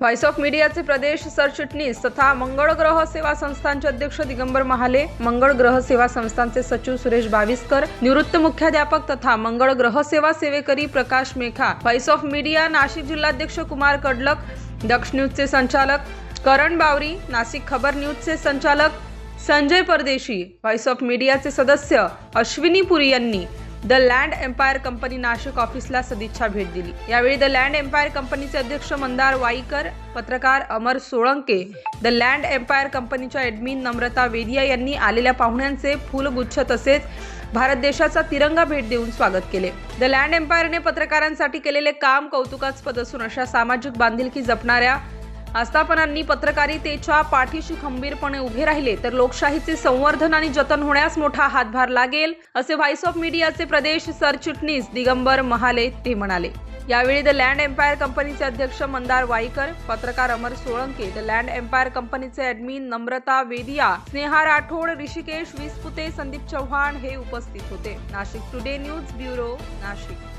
Voice of मीडियाचे प्रदेश सरचिटणीस तथा मंगळ ग्रह सेवा संस्थांचे अध्यक्ष दिगंबर महाले मंगळ ग्रह सेवा संस्थांचे सचिव सुरेश बाविस्कर निवृत्त मुख्याध्यापक तथा मंगळ ग्रह सेवा सेवेकरी Prakash Mekha voice of media Nashik जिल्हाध्यक्ष कुमार कडलक दक्ष न्यूजचे संचालक करण बावरी नाशिक खबर न्यूजचे संचालक संजय परदेशी व्हॉइस ऑफ मीडियाचे सदस्य अश्विनी पुरी यांनी the land empire company Nashik ऑफिसला सदिच्छा भेट दिली. यावेळी द लँड एम्पायर कंपनीचे अध्यक्ष मंदार वाईकर पत्रकार Amar Solanke the land empire कंपनीच्या ॲडमिन नम्रता वेदिया यांनी आलेल्या पाहुण्यांचे फुलगुच्छ तसेच भारत देशाचा तिरंगा भेट देऊन स्वागत केले. द लँड एम्पायरने पत्रकारांसाठी केलेले काम कौतुकास्पद असून अशा सामाजिक बांधिलकी जपणाऱ्या आस्थापनांनी पत्रकारितेच्या पाठीशी खंबीरपणे उभे राहिले तर लोकशाहीचे संवर्धन आणि जतन होण्यास मोठा हातभार लागेल असे व्हॉइस ऑफ मीडियाचे प्रदेश सरचिटणीस दिगंबर महाले ते म्हणाले. यावेळी द लँड एम्पायर कंपनीचे अध्यक्ष मंदार वाईकर पत्रकार Amar Solanke the land empire कंपनीचे ॲडमिन नम्रता वेदिया स्नेहा राठोड ऋषिकेश विसपुते संदीप चव्हाण हे उपस्थित होते. Nashik today news bureau Nashik.